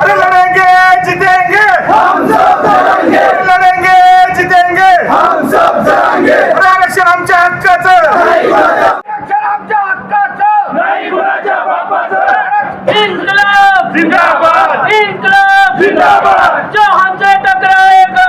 अरे लढेंगे जीतेंगे। हम सब लढेंगे लढेंगे जीतेंगे। हम सब लढेंगे अरे आरक्षण आमच्या हक्काचं। आरक्षण आमच्या हक्काचं। नाही कुणाच्या बापाचं। इन्कलाब जिंदाबाद। इन्कलाब जिंदाबाद। जो हमसे टकराएगा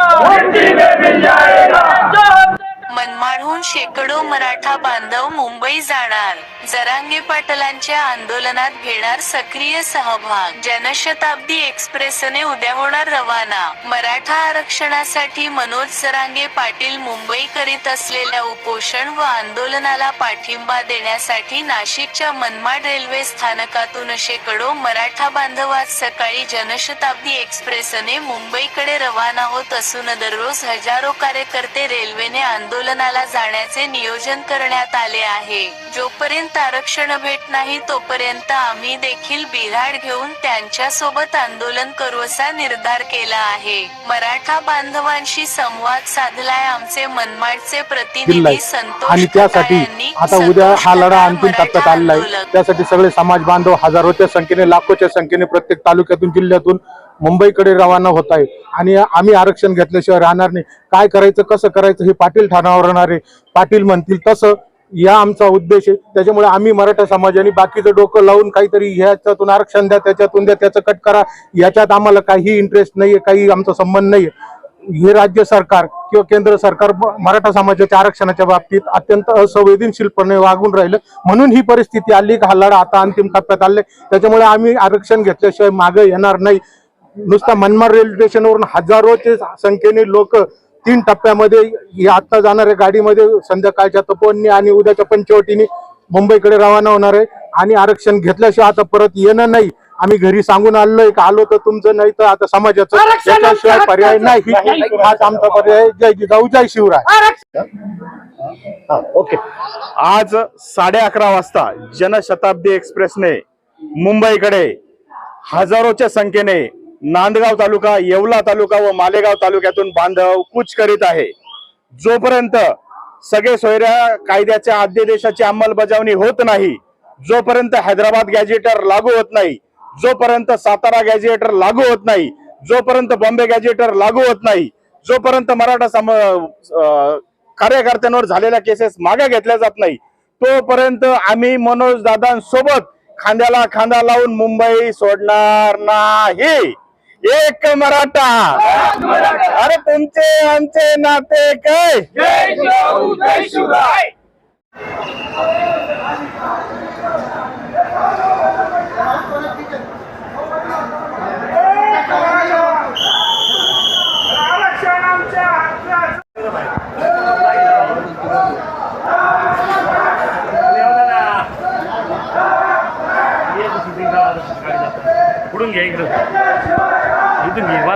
मनमाडहून शेकडो मराठा बांधव मुंबई जाणार. जरांगे पाटलांच्या आंदोलनात घेणार सक्रिय सहभाग. जनशताब्दी एक्सप्रेसने उद्या होणार रवाना. मराठा आरक्षणासाठी मनोज जरांगे पाटील मुंबई करीत असलेल्या उपोषण व आंदोलनाला पाठिंबा देण्यासाठी नाशिकच्या मनमाड रेल्वे स्थानकातून शेकडो मराठा बांधव आज सकाळी जनशताब्दी एक्सप्रेसने मुंबईकडे रवाना होत असून दररोज हजारो कार्यकर्ते रेल्वेने आंदोलनाला जाण्याचे नियोजन करण्यात आले आहे जोपर्यंत आरक्षण भेट नाही तोपर्यंत आम्ही देखील बिऱ्हाड घेऊन त्यांच्यासोबत आंदोलन करू असा निर्धार केला आहे मराठा बांधवांशी संवाद साधलाय आमचे मनमाडचे प्रतिनिधी संतोष आणि त्यासाठी. आता उद्या हा लढा अंतिम टप्प्यात आलेला आहे. त्यासाठी सगळे समाज बांधव हजारोच्या संख्येने लाखोच्या संख्येने प्रत्येक तालुक्यातून जिल्ह्यातून मुंबईकडे रवाना होत आहे आणि आम्ही आरक्षण घेतल्याशिवाय राहणार नाही. काय करायचं कसं करायचं हे पाटील ठाणावर आहे. पाटील म्हणतील तसं. या आमचा उद्देश आहे. त्याच्यामुळे आम्ही मराठा समाजाने बाकीचं डोकं लावून काहीतरी ह्याच्यातून आरक्षण द्या त्याच्यातून द्या त्याचं कट करा. याच्यात आम्हाला काही इंटरेस्ट नाहीये काही आमचा संबंध नाहीये. हे राज्य सरकार किंवा केंद्र सरकार मराठा समाजाच्या आरक्षणाच्या बाबतीत अत्यंत असंवेदनशीलपणे वागून राहिलं. म्हणून ही परिस्थिती आली का हा लढा आता अंतिम टप्प्यात आले त्याच्यामुळे आम्ही आरक्षण घेतल्याशिवाय मागे येणार नाही. नुसता मनमाड रेल्वे स्टेशनवरून हजारोचे संख्येने लोक तीन टप्प्यामध्ये या आता जाणाऱ्या गाडीमध्ये संध्याकाळच्या तपोवनी आणि उद्याच्या पंचवटीने मुंबईकडे रवाना होणार आहे. आणि आरक्षण घेतल्याशिवाय आता परत येणं नाही. आम्ही घरी सांगून आलोय का आलो तर तुमचं नाही तर आता समाजाचं त्याच्याशिवाय पर्याय नाही. हाच आमचा पर्याय. जय जिजाऊ जय शिवराय. ओके. आज साडे अकरा वाजता जनशताब्दी एक्सप्रेसने मुंबईकडे हजारोच्या संख्येने नांदगाव तालुका येवला तालुका व मालेगाव तालुक्यातून बांधव कूच करीत आहे. जोपर्यंत सगळे सोयऱ्या कायद्याच्या अध्यादेशाची अंमलबजावणी होत नाही जोपर्यंत हैदराबाद गॅजेटर लागू होत नाही जोपर्यंत सातारा गॅजेटर लागू होत नाही जोपर्यंत बॉम्बे गॅजेटर लागू होत नाही जोपर्यंत मराठा सम कार्यकर्त्यांवर झालेल्या केसेस मागे घेतल्या जात नाही तोपर्यंत आम्ही मनोज दादांसोबत खांद्याला खांदा लावून मुंबई सोडणार नाही. एक मराठा. अरे तुमचे आमचे नाते काय? जय जिजाऊ पुढून घ्या इकडं. มีวั